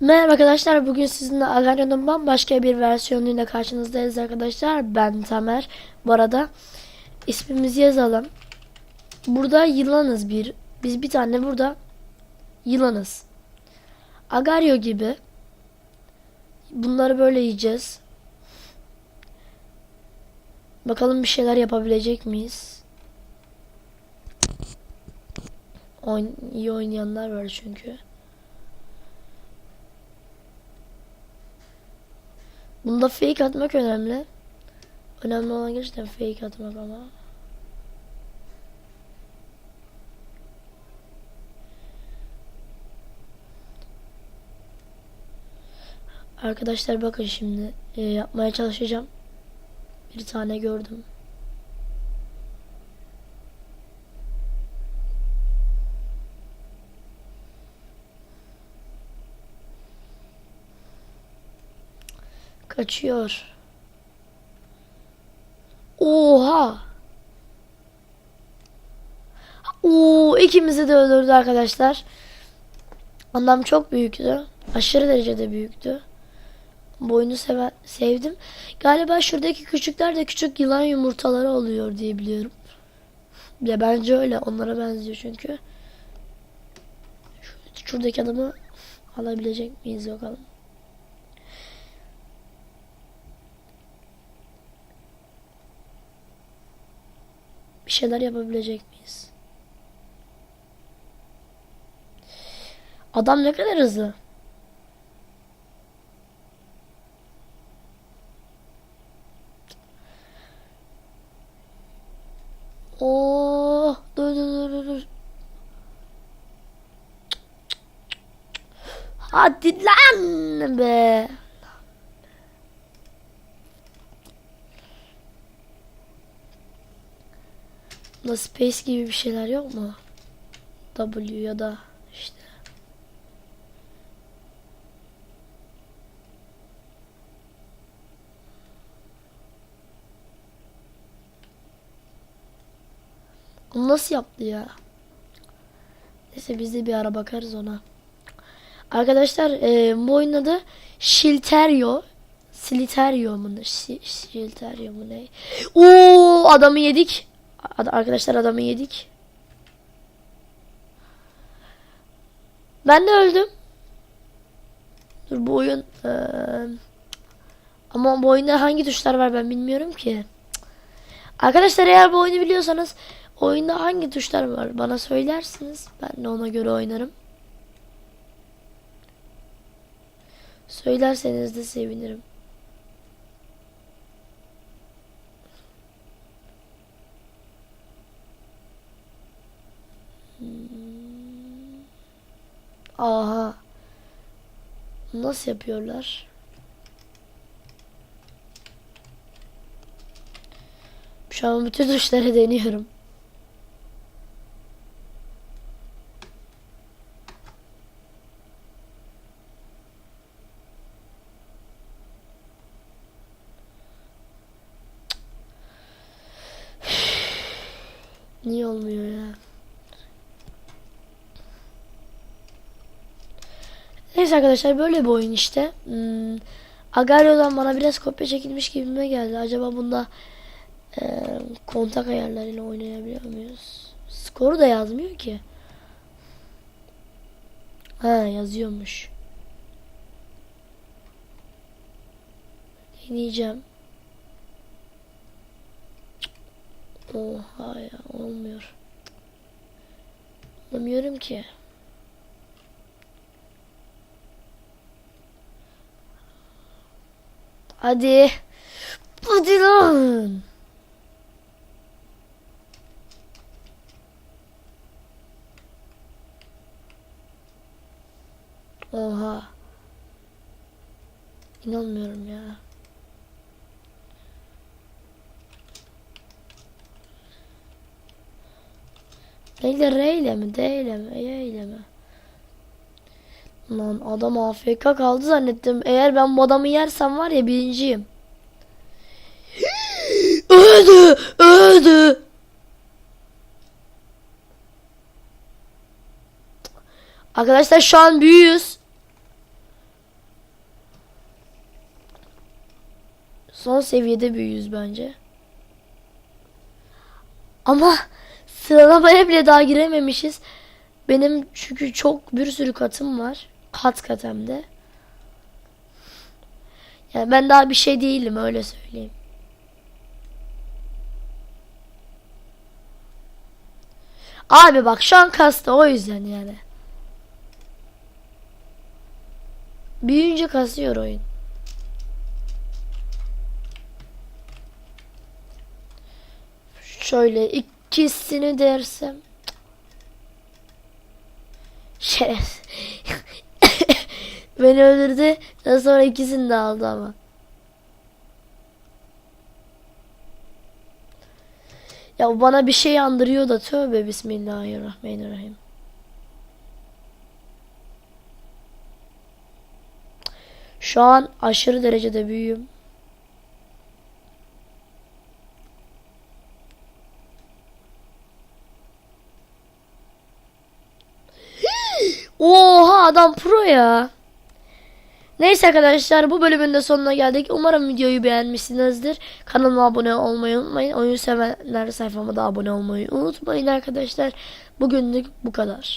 Merhaba arkadaşlar bugün sizinle Agaryon'un bambaşka bir versiyonuyla karşınızdayız arkadaşlar. Ben Tamer. Bu arada ismimizi yazalım. Burada yılanız bir. Biz bir tane burada yılanız. Agaryo gibi. Bunları böyle yiyeceğiz. Bakalım bir şeyler yapabilecek miyiz? Oyn iyi oynayanlar var çünkü. Bunda fake atmak önemli. Önemli olan gerçekten fake atmak ama. Arkadaşlar bakın şimdi e, yapmaya çalışacağım. Bir tane gördüm. Kaçıyor. Oha. Oo, ikimizi de öldürdü arkadaşlar. Adam çok büyüktü. Aşırı derecede büyüktü. Boynu sever, sevdim. Galiba şuradaki küçükler de küçük yılan yumurtaları oluyor diye biliyorum. Ya bence öyle. Onlara benziyor çünkü. Şu- Şuradaki adamı alabilecek miyiz bakalım. Bir şeyler yapabilecek miyiz? Adam ne kadar hızlı. Dur dur dur, dur. Hadi lan be. Da space gibi bir şeyler yok mu? W ya da işte. Onu nasıl yaptı ya? Neyse biz de bir ara bakarız ona. Arkadaşlar e, bu oyunun adı Shilterio. Sliterio mu? Shilterio mu ne? Oo adamı yedik. Ad- arkadaşlar adamı yedik. Ben de öldüm. Dur bu oyun eee, ama bu oyunda hangi tuşlar var ben bilmiyorum ki. Arkadaşlar eğer bu oyunu biliyorsanız oyunda hangi tuşlar var bana söylersiniz. Ben de ona göre oynarım. Söylerseniz de sevinirim. Aha. Nasıl yapıyorlar? Şu an bütün tuşları deniyorum. Niye olmuyor ya? Neyse arkadaşlar böyle bir oyun işte. Hmm, Agario'dan bana biraz kopya çekilmiş gibime geldi. Acaba bunda e, kontak ayarlarıyla oynayabiliyor muyuz? Skoru da yazmıyor ki. Ha yazıyormuş. Deneyeceğim. Oha ya olmuyor. Anlamıyorum ki. Hadi. Hadi lan. Oha. İnanmıyorum ya. Neyle R ile mi? D ile mi? E ile mi? Lan adam AFK kaldı zannettim. Eğer ben bu adamı yersem var ya birinciyim. öldü, öldü. Arkadaşlar şu an büyüyüz. Son seviyede büyüyüz bence. Ama sıralamaya bile daha girememişiz. Benim çünkü çok bir sürü katım var. Kat kat hem de. Yani ben daha bir şey değilim öyle söyleyeyim. Abi bak şu an kastı o yüzden yani. Büyüyünce kasıyor oyun. Şöyle ikisini dersem. Şeref. Beni öldürdü. Daha sonra ikisini de aldı ama. Ya bana bir şey andırıyor da tövbe bismillahirrahmanirrahim. Şu an aşırı derecede büyüğüm. Oha adam pro ya. Neyse arkadaşlar bu bölümün de sonuna geldik. Umarım videoyu beğenmişsinizdir. Kanalıma abone olmayı unutmayın. Oyun sevenler sayfama da abone olmayı unutmayın arkadaşlar. Bugünlük bu kadar.